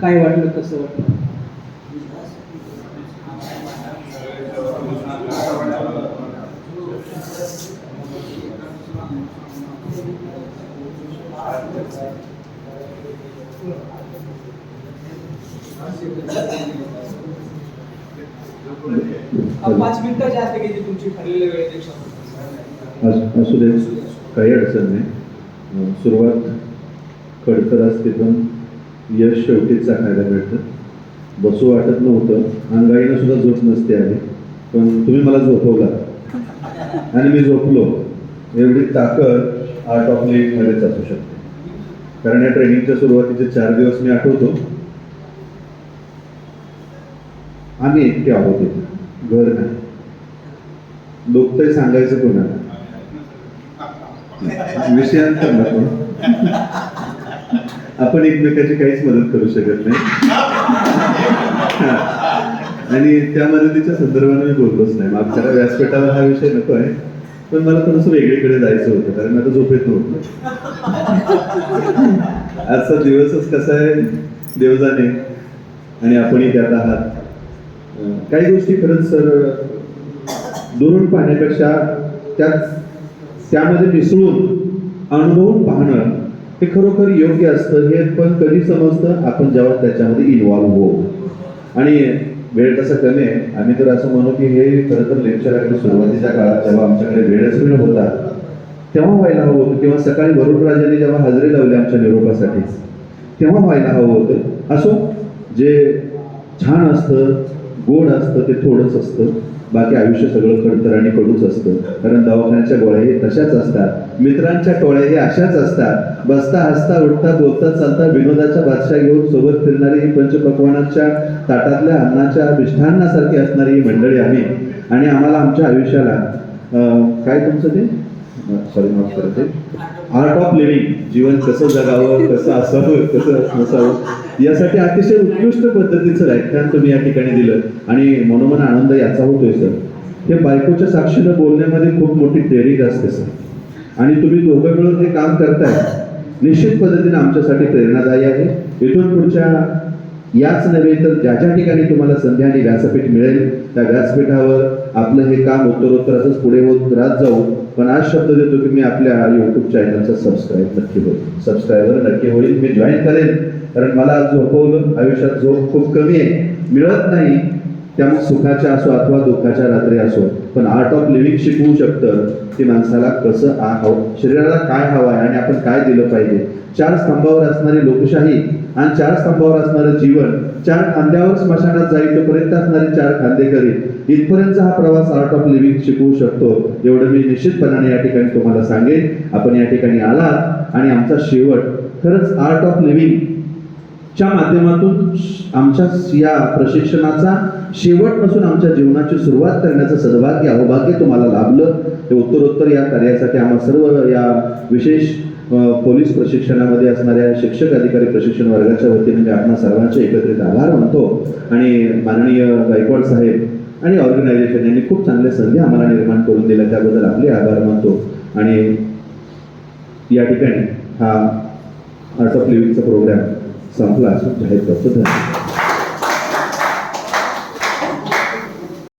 काय वाटलं कसं वाटलं? पाच मिनिटं जास्त घेते तुमची ठरलेल्या वेळेपेक्षा अस- दे काही अडचण नाही. सुरुवात खडतर असते पण यश शेवटीच चाकायला मिळतं. बसू वाटत नव्हतं. अंगाईनं सुद्धा झोप नसते आली. पण तुम्ही मला झोपवला. आणि मी झोपलो. एवढी ताकद आर्ट ऑफ लिव्हिंगमध्येच असू शकते. कारण या ट्रेनिंगच्या सुरुवातीचे चार दिवस मी आठवतो. आम्ही एकटे आहोत इथे. घर नाही. दुखतंय सांगायचं कोणाला? विषयांतर नको. आपण एकमेकाची काहीच मदत करू शकत नाही. आणि त्या मदतीच्या संदर्भाने मी बोललोच नाही. मागच्या व्यासपीठावर हा विषय नको आहे. पण मला थोडंसं वेगळीकडे जायचं होतं कारण आता झोपेत नव्हतं. आजचा दिवसच कसा आहे? देवजाने आणि आपणही त्यात आहात. काही गोष्टी खरंच सर दुरून पाहण्यापेक्षा त्यात त्यामध्ये मिसळून अनुभवून पाहणं ते खरोखर योग्य असतं हे पण कधी समजतं? आपण जेव्हा त्याच्यामध्ये इन्व्हॉल्व्ह होऊ. आणि वेळ तसा कमी आहे. आम्ही तर असं म्हणू की हे खरं तर लेक्चर अगदी सुरुवातीच्या काळात जेव्हा आमच्याकडे वेळच वेळ होता तेव्हा व्हायला हवं होतं. किंवा सकाळी वरुण राजाने जेव्हा हजेरी लावली आमच्या निरोपासाठी तेव्हा व्हायला हवं होतं. असो जे छान असतं गोड असतं ते थोडंच असतं. बाकी आयुष्य सगळं खडतर आणि कडूच असतं. कारण दवाखान्याच्या गोळ्या हे तशाच असतात. मित्रांच्या टोळ्या हे अशाच असतात. बसता हसता उठता बोलता चालता विनोदाच्या बादशाह घेऊन सोबत फिरणारी ही पंचपक्वानाच्या ताटातल्या अन्नाच्या मिष्ठांनासारखी असणारी ही मंडळी आम्ही. आणि आम्हाला आमच्या आयुष्याला काय तुमचं ते? सॉरी माफ करते. आर्ट ऑफ लिव्हिंग जीवन कसं जगावं कसं असावं कसं नसावं यासाठी अतिशय उत्कृष्ट पद्धतीचं व्याख्यान तुम्ही या ठिकाणी दिलं. आणि मनोमन आनंद याचा होतोय सर. हे बायकोच्या साक्षीनं बोलण्यामध्ये खूप मोठी ट्रेनिंग असते सर. आणि तुम्ही दोघं मिळून हे काम करताय. निश्चित पद्धतीने आमच्यासाठी प्रेरणादायी आहे. इथून पुढच्या याच नव्हे तर ज्या ज्या ठिकाणी तुम्हाला संधी आणि व्यासपीठ मिळेल त्या व्यासपीठावर आपलं हे काम उत्तरोत्तर असंच पुढे होत राहत जाऊ पण आज शब्द देतो की मी आपल्या युट्यूब चॅनलचा सबस्क्राईब नक्की होईल सबस्क्रायबर नक्की होईल. मी जॉईन करेन. कारण मला आज झोपवलं. आयुष्यात झोप खूप कमी आहे. मिळत नाही. त्यामुळे सुखाच्या असो अथवा दुःखाच्या रात्री असो पण आर्ट ऑफ लिव्हिंग शिकवू शकतं की माणसाला कसं आ हवं शरीराला काय हवं आहे आणि आपण काय दिलं पाहिजे. चार स्तंभावर असणारी लोकशाही आणि चार स्तंभावर असणारं जीवन चार खांद्यावर स्मशानात जाईल तोपर्यंत असणारे चार खांदे करीत इथपर्यंतचा हा प्रवास आर्ट ऑफ लिव्हिंग शिकवू शकतो एवढं मी निश्चितपणाने या ठिकाणी तुम्हाला सांगेन. आपण या ठिकाणी आलात आणि आमचा शेवट खरंच आर्ट ऑफ लिव्हिंग च्या माध्यमातून आमच्या या प्रशिक्षणाचा शेवटपासून आमच्या जीवनाची सुरुवात करण्याचं सद्भाग्य अहोभाग्य तुम्हाला लाभलं. हे उत्तरोत्तर या कार्यासाठी आम्हा सर्व या विशेष पोलीस प्रशिक्षणामध्ये असणाऱ्या शिक्षक अधिकारी प्रशिक्षण वर्गाच्या वतीने मी आपणा सर्वांचे एकत्रित आभार मानतो. आणि माननीय गायकवाड साहेब आणि ऑर्गनायझेशन यांनी खूप चांगल्या संधी आम्हाला निर्माण करून दिल्या त्याबद्दल आपले आभार मानतो. आणि या ठिकाणी हा आर्ट ऑफ लिव्हिंगचा प्रोग्राम संपला. असं जाहीर करतो. धन्यवाद.